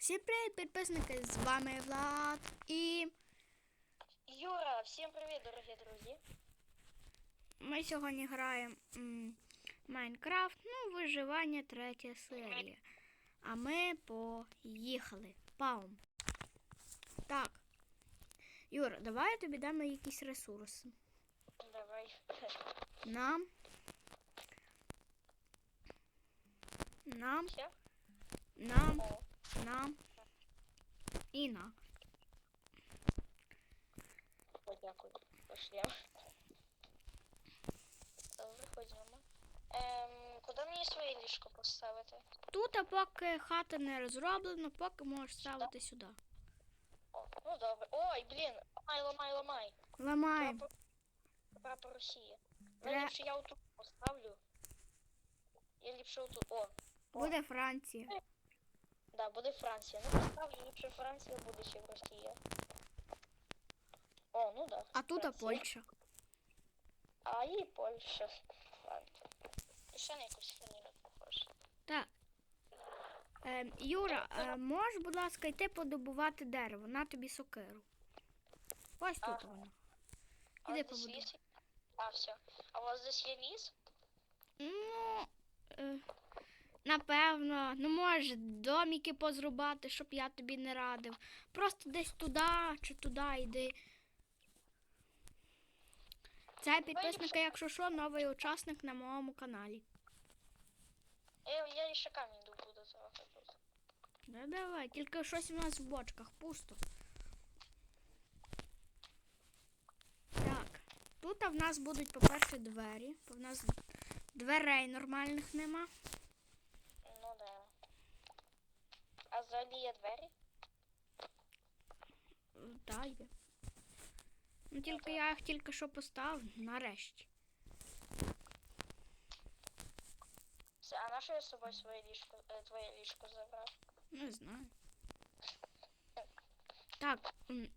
Всім привіт, підписники! З вами Влад і Юра, всем привет, дорогие друзья. ми сьогодні граємо Майнкрафт, ну, виживання третя серія. А ми поїхали. Паум. Так. Юра, давай я тобі дам якісь ресурси. Давай. Нам. Нам, Все? нам, О, нам і нам. подякую. Пошли. Виходимо. Ем, куди мені своє ліжко поставити? Тут, а поки хата не розроблена, поки можеш ставити сюди. О, ну добре. Ой, блін, ламай, ламай, ламай. Ламаємо. Прапор, прапор Росії. Ну, Тре- ліпше я отут поставлю. Я ліпше отут. О, Буде Франція. Да, буде Франція. Ну, поставлю ліпше Франція, буде ще Росія. О, ну да. А тут а Польща. А і Польща. Ладно. І ще на якусь фамілію похоже. Так. Ем, Юра, е, можеш, будь ласка, йти подобувати дерево, на тобі сокиру. Ось тут Ага. воно. А Іди здесь побудуй. есть... А, все. А у вас здесь є ліс? Ну, е, напевно, ну може доміки позрубати, щоб я тобі не радив. Просто десь туди чи туди йди. Це підписники, якщо що, новий учасник на моєму каналі. Я, я ще камінь трохи тут. Ну давай, тільки щось у нас в бочках пусто. Так. Тут в нас будуть, по-перше, двері. В нас дверей нормальних нема. Ну да. А взагалі є двері? Так, є. Ну тільки я їх тільки що поставив, нарешті. Все, а на що я з собою своє ліжко, е, твоє ліжко забрав? Не знаю. Так,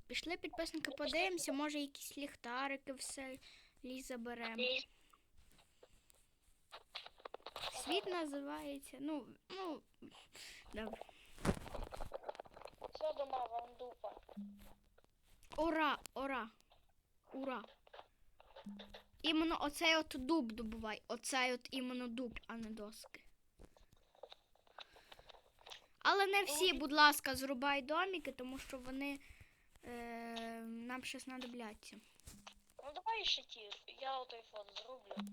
пішли підписники, подивимося, може якісь ліхтарики в селі заберемо. Світ називається. Ну, ну, добре. Все дома, вам дупа. Ура, ура, ура. Іменно оцей от дуб добувай. Оцей от іменно дуб, а не доски. Але не всі, будь ласка, зрубай доміки, тому що вони е, нам щось знадобляться. Ну давай ще ті. Я отой фон зроблю.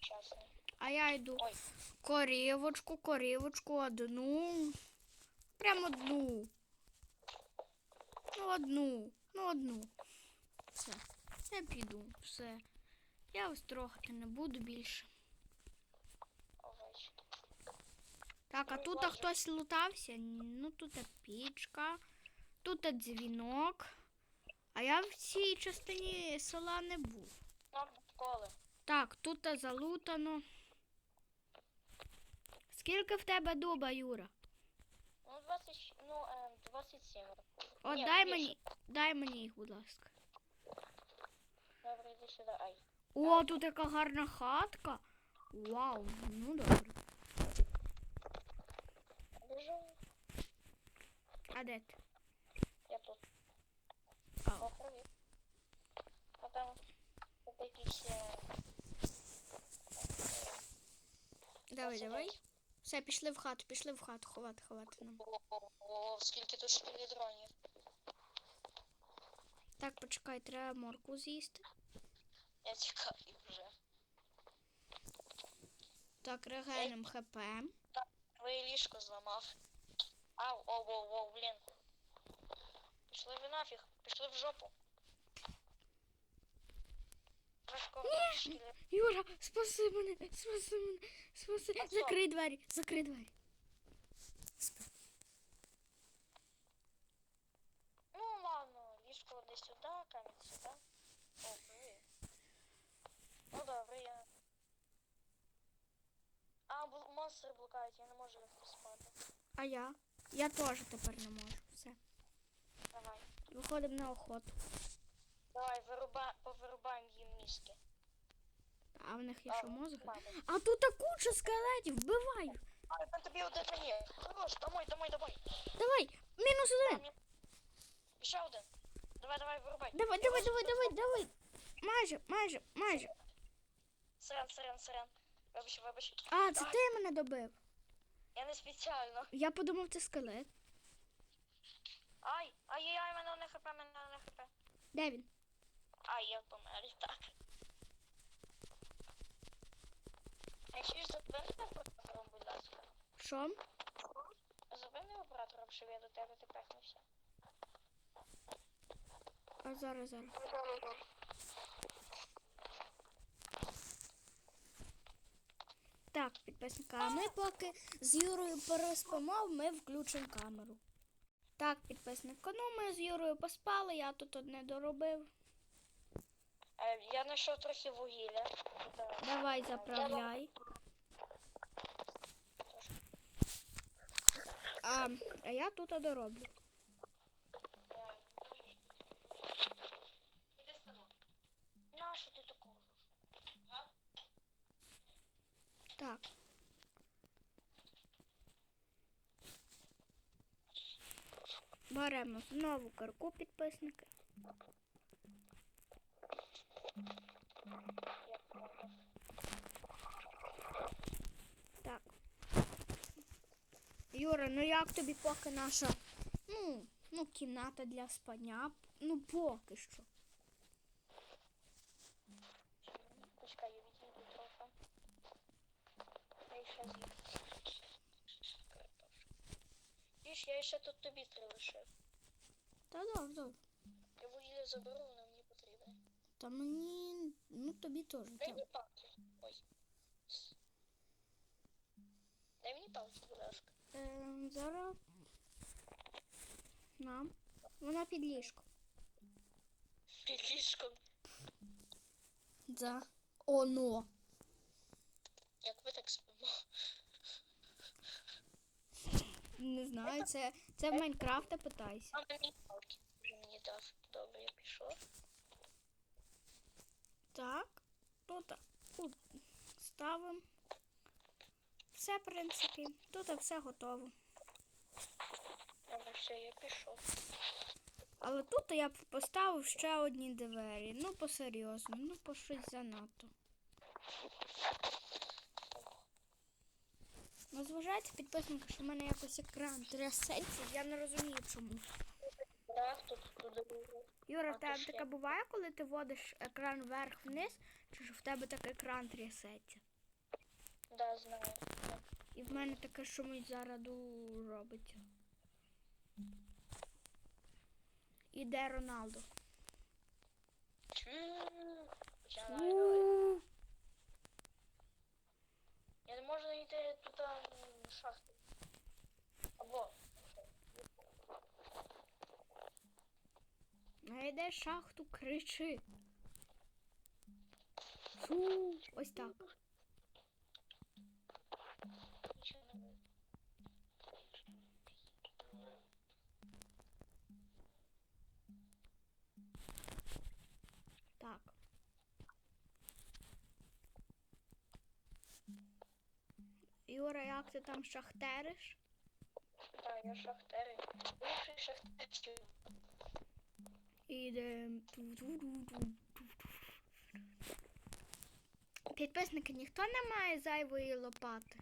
Часний. А я йду Ой. корівочку, корівочку, одну. Прямо одну. Ну, одну. Ну, одну. Все. Я піду. Все. Я ось трохати не буду більше. Так, а тут хтось лутався. Ну, тут пічка, тут дзвінок. А я в цій частині села не був. Так, тут залутано. Скільки в тебе дуба, Юра? Ну 20, ну е, 27. От Ні, дай мені, дай мені їх, будь ласка. Добре, йди сюди. Ай. О, тут яка гарна хатка. Вау, ну добре. Біжу. А де ти? Я тут. А, О, привіт. А там тут якісь... е, давай, давай. Все, пішли в хату, пішли в хату, ховати, ховати нам. О, о, о, скільки тут шпілідронів. Так, почекай, треба морку з'їсти. Я тікаю вже. Так, регенем хп. Так, Твоє ліжко зламав. Ау, оу, оу, оу, блін. Пішли ви нафіг, пішли в жопу. Шкіли. Юра, спаси мене, спаси мене, спаси. Закрий двері, закрий двері. Спи. Ну ладно, ліжко десь сюди, камінь сюди. О, привіт. Ну добре, я. А, бл- монстри блукають, я не можу легко спати. А я? Я теж тепер не можу. Все. Давай. Виходимо на охоту. Давай, вируба... повирубаємо їм мізки. А в них є А, що мозок? А тут та куча скелетів, вбивай. їх. Ай, на тобі один мені. Хорош, домой, домой, домой. Давай, мінус один. Ще один. Давай, давай, вирубай. Давай, давай, давай, давай, давай. Майже, майже, майже. Сирен, сирен, сирен. Вибач, вибач. А, це ти мене добив. Я не спеціально. Я подумав, це скелет. Ай, ай-яй-яй, мене не хп, мене не хп. Де він? Ай, я помер, так. А ще ж затвердити оператором, будь ласка. Що? Зупини оператором, щоб я до тебе тепехнувся. А зараз, зараз. Так, підписника, а ми поки з Юрою переспимо, ми включимо камеру. Так, підписник, ну ми з Юрою поспали, я тут одне доробив. Е, я знайшов трохи вугілля. Давай заправляй. А, а я тут дороблю. Нащо ти такого? Так. Беремо знову карку підписники. Так. Юра, ну як тобі поки наша ну, ну, кімната для спання? Ну, поки що. Почекай, я відійду трохи. Я ще з'їм. Їж, я ще тут тобі три лишив. Та добре, добре. Я вугілля заберу, воно мені потрібне. Та мені, ну тобі теж. Дай мені палки. Ой. Дай мені палки, будь ласка. Е, зараз нам. Вона під ліжком. Під ліжком. Да. Оно. Як ви так спимо? Не знаю, це, це в Майнкрафта питайся. А мені вже мені дав. Добре, я пішов. Так, тут, ставимо. Все, в принципі, тут все готово. Добре, все, я пішов. Але тут я поставив ще одні двері. Ну, по-серйозному, ну, по щось занадто. Ну, зважайте, підписники, що в мене якось екран трясеться, я не розумію чому. Юра, в тебе таке буває, коли ти водиш екран вверх-вниз, чи ж в тебе так екран трясеться? Да, знаю. І в мене таке шумить зараду робиться. Іде. Я Я не можу знайти тут м. Або. Найде шахту, кричи. Фу, ось так. Юра, як ти там шахтериш? Так, я шахтери. Бивший шахтер. Ідем. Підписники, ніхто не має зайвої лопати.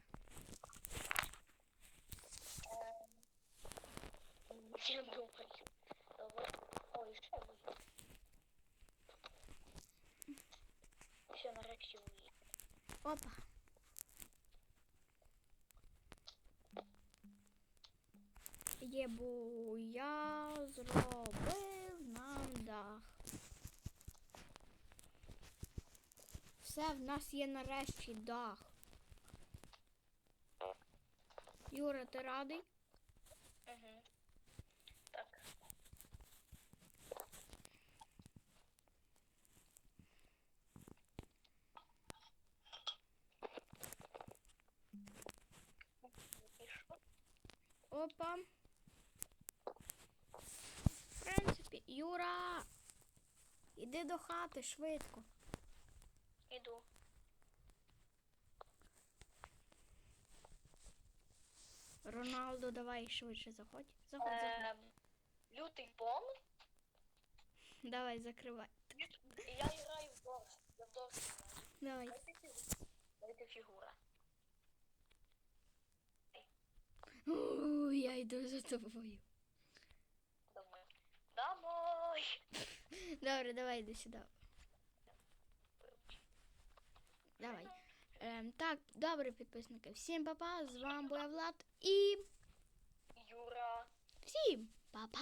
Я думаю. Добре. Ой, ще буде. Все, нарешті вугілля. Опа. Єбу, я зробив нам дах. Все, в нас є нарешті дах. Юра, ти радий? Угу. Так. Опа. В принципі, Юра. Іди до хати швидко. Іду. Роналду, давай швидше заходь. Заходь, заходь. Ем, лютий бон. Давай, закривай. Я граю в Дорс. Я в Дорс. Давай. Дайте фігура. У, я йду за тобою. Добре, давай йди сюди. Давай. Ем, так, добре, підписники. Всім па-па, з вами була Влад і Юра. всім па-па.